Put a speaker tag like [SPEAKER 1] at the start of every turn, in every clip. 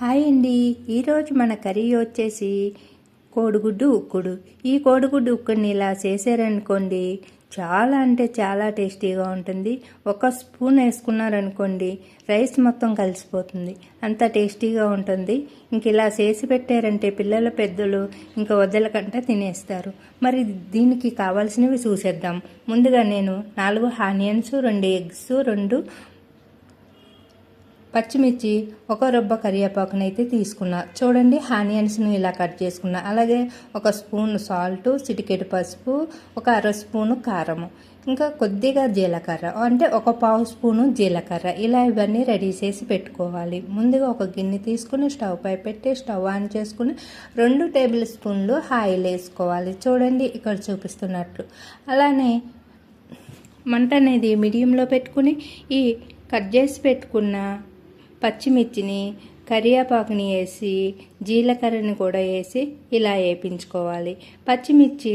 [SPEAKER 1] Hi అండి. ఈరోజు మన కర్రీ వచ్చేసి కోడిగుడ్డు ఉక్కుడు. ఈ కోడిగుడ్డు ఉక్కుడిని ఇలా చేశారనుకోండి చాలా అంటే చాలా టేస్టీగా ఉంటుంది. ఒక స్పూన్ వేసుకున్నారనుకోండి రైస్ మొత్తం కలిసిపోతుంది. అంత టేస్టీగా ఉంటుంది. ఇంక ఇలా చేసి పెట్టారంటే పిల్లల పెద్దలు ఇంకా వద్దలకంటే తినేస్తారు. మరి దీనికి కావాల్సినవి చూసేద్దాం. ముందుగా నేను నాలుగు ఆనియన్స్ రెండు ఎగ్స్ రెండు పచ్చిమిర్చి ఒక రొబ్బ కరివేపాకునైతే తీసుకున్నా. చూడండి ఆనియన్స్ను ఇలా కట్ చేసుకున్నా. అలాగే ఒక స్పూన్ సాల్ట్ చిటికెడు పసుపు ఒక అర స్పూను కారము. ఇంకా కొద్దిగా జీలకర్ర అంటే ఒక పావు స్పూను జీలకర్ర. ఇలా ఇవన్నీ రెడీ చేసి పెట్టుకోవాలి. ముందుగా ఒక గిన్నె తీసుకుని స్టవ్ పై పెట్టి స్టవ్ ఆన్ చేసుకుని రెండు టేబుల్ స్పూన్లు ఆయిల్ వేసుకోవాలి. చూడండి ఇక్కడ చూపిస్తున్నట్లు అలానే మంట అనేది మీడియంలో పెట్టుకుని ఈ కట్ చేసి పెట్టుకున్న పచ్చిమిర్చిని కరివేపాకుని వేసి జీలకర్రని కూడా వేసి ఇలా వేపించుకోవాలి. పచ్చిమిర్చి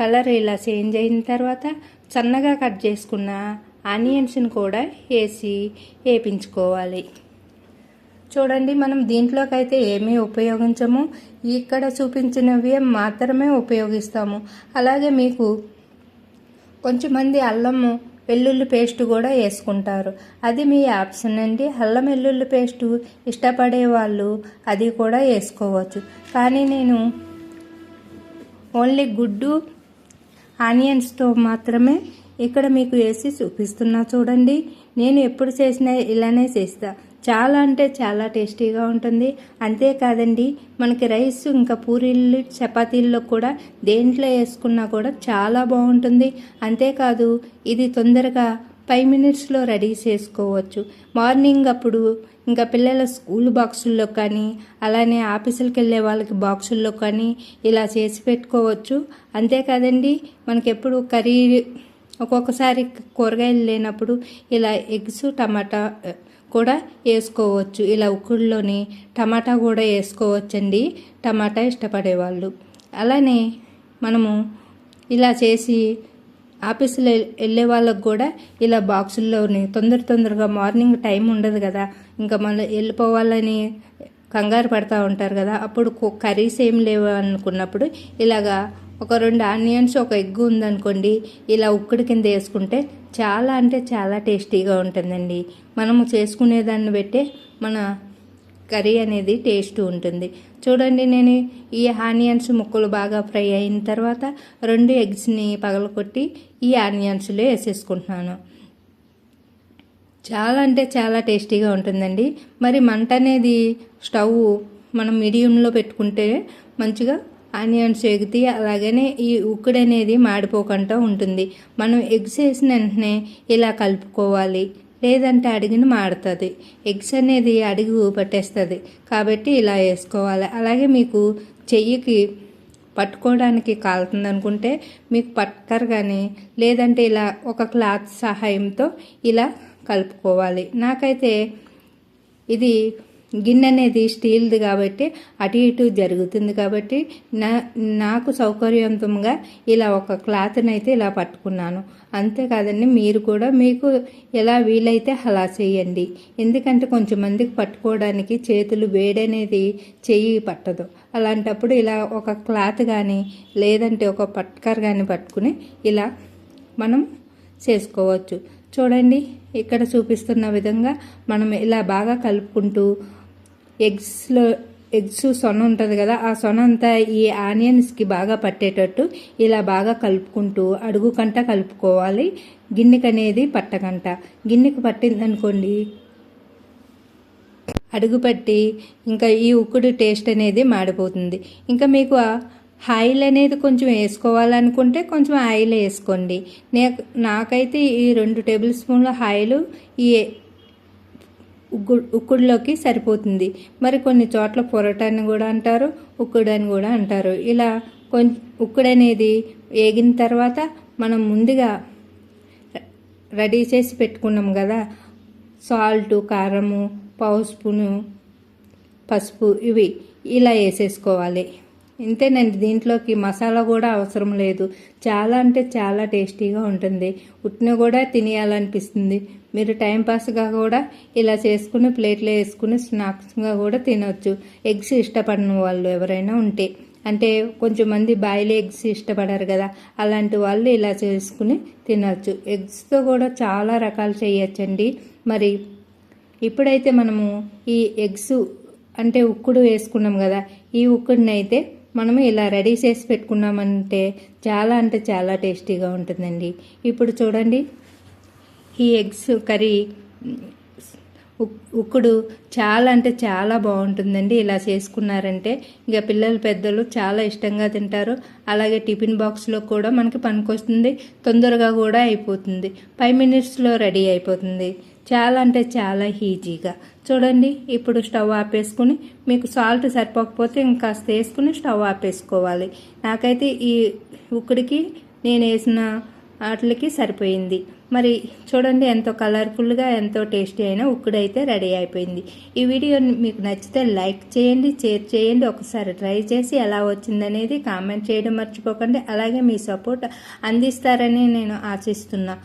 [SPEAKER 1] కలర్ ఇలా చేంజ్ అయిన తర్వాత సన్నగా కట్ చేసుకున్న ఆనియన్స్ని కూడా వేసి వేపించుకోవాలి. చూడండి మనం దీంట్లోకైతే ఏమీ ఉపయోగించము. ఇక్కడ చూపించినవి మాత్రమే ఉపయోగిస్తాము. అలాగే మీకు కొంచెమంది అల్లము వెల్లుల్లి పేస్ట్ కూడా వేసుకుంటారు. అది మీ ఆప్షన్ అండి. అల్లం వెల్లుల్లి పేస్ట్ ఇష్టపడే వాళ్ళు అది కూడా వేసుకోవచ్చు. కానీ నేను ఓన్లీ గుడ్డు ఆనియన్స్తో మాత్రమే ఇక్కడ మీకు వేసి చూపిస్తున్నా చూడండి. నేను ఎప్పుడు చేసినా ఇలానే చేస్తా. చాలా అంటే చాలా టేస్టీగా ఉంటుంది. అంతేకాదండి మనకి రైస్ ఇంకా పూరీలు చపాతీల్లో కూడా దేంట్లో వేసుకున్నా కూడా చాలా బాగుంటుంది. అంతేకాదు ఇది తొందరగా ఫైవ్ మినిట్స్లో రెడీ చేసుకోవచ్చు. మార్నింగ్ అప్పుడు ఇంకా పిల్లల స్కూల్ బాక్సుల్లో కానీ అలానే ఆఫీసులకు వెళ్ళే వాళ్ళకి బాక్సుల్లో కానీ ఇలా చేసి పెట్టుకోవచ్చు. అంతేకాదండి మనకి ఎప్పుడు కర్రీ ఒక్కొక్కసారి కూరగాయలు లేనప్పుడు ఇలా ఎగ్స్ టమాటా కూడా వేసుకోవచ్చు. ఇలా ఉక్కుడులోని టమాటా కూడా వేసుకోవచ్చండి. టమాటా ఇష్టపడేవాళ్ళు. అలానే మనము ఇలా చేసి ఆఫీసులో వెళ్ళే వాళ్ళకు కూడా ఇలా బాక్సుల్లోని తొందర తొందరగా మార్నింగ్ టైం ఉండదు కదా. ఇంకా మళ్ళీ వెళ్ళిపోవాలని కంగారు పడతా ఉంటారు కదా. అప్పుడు కర్రీస్ ఏం లేవు అనుకున్నప్పుడు ఇలాగా ఒక రెండు ఆనియన్స్ ఒక ఎగ్ ఉందనుకోండి ఇలా ఉక్కడి కింద వేసుకుంటే చాలా అంటే చాలా టేస్టీగా ఉంటుందండి. మనము చేసుకునే దాన్ని బట్టే మన కర్రీ అనేది టేస్ట్ ఉంటుంది. చూడండి నేను ఈ ఆనియన్స్ ముక్కలు బాగా ఫ్రై అయిన తర్వాత రెండు ఎగ్స్ని పగలకొట్టి ఈ ఆనియన్స్లో వేసేసుకుంటున్నాను. చాలా అంటే చాలా టేస్టీగా ఉంటుందండి. మరి మంట అనేది స్టవ్ మనం మీడియంలో పెట్టుకుంటే మంచిగా ఆనియన్స్ ఎగితే అలాగనే ఈ ఉక్కుడు అనేది మాడిపోకుండా ఉంటుంది. మనం ఎగ్స్ వేసిన వెంటనే ఇలా కలుపుకోవాలి. లేదంటే అడిగిని మాడుతుంది. ఎగ్స్ అనేది అడిగి పట్టేస్తుంది కాబట్టి ఇలా వేసుకోవాలి. అలాగే మీకు చెయ్యికి పట్టుకోవడానికి కాలుతుంది అనుకుంటే మీకు పట్టుకరు కానీ లేదంటే ఇలా ఒక క్లాత్ సహాయంతో ఇలా కలుపుకోవాలి. నాకైతే ఇది గిన్నె అనేది స్టీల్ది కాబట్టి అటు ఇటు జరుగుతుంది కాబట్టి నా నాకు సౌకర్యవంతంగా ఇలా ఒక క్లాత్ని అయితే ఇలా పట్టుకున్నాను. అంతేకాదండి మీరు కూడా మీకు ఎలా వీలైతే అలా చేయండి. ఎందుకంటే కొంచెం మందికి పట్టుకోవడానికి చేతులు వేడనేది చెయ్యి పట్టదు. అలాంటప్పుడు ఇలా ఒక క్లాత్ కానీ లేదంటే ఒక పట్కర్ కానీ పట్టుకుని ఇలా మనం చేసుకోవచ్చు. చూడండి ఇక్కడ చూపిస్తున్న విధంగా మనం ఇలా బాగా కలుపుకుంటూ ఎగ్స్లో ఎగ్స్ సొన ఉంటుంది కదా ఆ సొన అంతా ఈ ఆనియన్స్కి బాగా పట్టేటట్టు ఇలా బాగా కలుపుకుంటూ అడుగు కంట కలుపుకోవాలి. గిన్నెకి అనేది పట్టకంట గిన్నెకి పట్టిందనుకోండి అడుగు పట్టి ఇంకా ఈ ఉక్కుడు టేస్ట్ అనేది మాడిపోతుంది. ఇంకా మీకు ఆయిల్ అనేది కొంచెం వేసుకోవాలనుకుంటే కొంచెం ఆయిల్ వేసుకోండి. నే నాకైతే ఈ రెండు టేబుల్ స్పూన్ల ఆయిల్ ఈ ఉగ్గు ఉక్కుడులోకి సరిపోతుంది. మరి కొన్ని చోట్ల పొరటాన్ని కూడా అంటారు ఉక్కుడు అని కూడా అంటారు. ఇలా కొంచెం ఉక్కుడు అనేది వేగిన తర్వాత మనం ముందుగా రెడీ చేసి పెట్టుకున్నాం కదా. సాల్ట్ కారము పావు స్పూను పసుపు ఇవి ఇలా వేసేసుకోవాలి. ఇంతేనండి దీంట్లోకి మసాలా కూడా అవసరం లేదు. చాలా అంటే చాలా టేస్టీగా ఉంటుంది. ఉట్టిన కూడా తినేయాలనిపిస్తుంది. మీరు టైంపాస్గా కూడా ఇలా చేసుకుని ప్లేట్లో వేసుకుని స్నాక్స్గా కూడా తినవచ్చు ఎగ్స్ ఇష్టపడిన వాళ్ళు ఎవరైనా ఉంటే. అంటే కొంచెం మంది బాయిల్ ఎగ్స్ ఇష్టపడరు కదా. అలాంటి వాళ్ళు ఇలా చేసుకుని తినవచ్చు ఎగ్స్తో కూడా చాలా రకాలు చేయొచ్చండి. మరి ఇప్పుడైతే మనము ఈ ఎగ్స్ అంటే ఉక్కుడు వేసుకున్నాం కదా. ఈ ఉక్కుడిని అయితే మనము ఇలా రెడీ చేసి పెట్టుకున్నామంటే చాలా అంటే చాలా టేస్టీగా ఉంటుందండి. ఇప్పుడు చూడండి ఈ ఎగ్స్ కర్రీ ఉక్- ఉక్కుడు చాలా అంటే చాలా బాగుంటుందండి. ఇలా చేసుకున్నారంటే ఇక పిల్లలు పెద్దలు చాలా ఇష్టంగా తింటారు. అలాగే టిఫిన్ బాక్స్లో కూడా మనకి పనికొస్తుంది తొందరగా కూడా అయిపోతుంది. ఫైవ్ మినిట్స్లో రెడీ అయిపోతుంది. చాలా అంటే చాలా ఈజీగా. చూడండి ఇప్పుడు స్టవ్ ఆపేసుకుని మీకు సాల్ట్ సరిపోకపోతే ఇంకాస్త వేసుకుని స్టవ్ ఆపేసుకోవాలి. నాకైతే ఈ ఉక్కుడికి నేను వేసిన వాటికి సరిపోయింది. మరి చూడండి ఎంతో కలర్ఫుల్గా ఎంతో టేస్టీ అయిన ఉక్కుడైతే రెడీ అయిపోయింది. ఈ వీడియో మీకు నచ్చితే లైక్ చేయండి షేర్ చేయండి ఒకసారి ట్రై చేసి ఎలా వచ్చిందనేది కామెంట్ చేయడం మర్చిపోకండి. అలాగే మీ సపోర్ట్ అందిస్తారని నేను ఆశిస్తున్నా.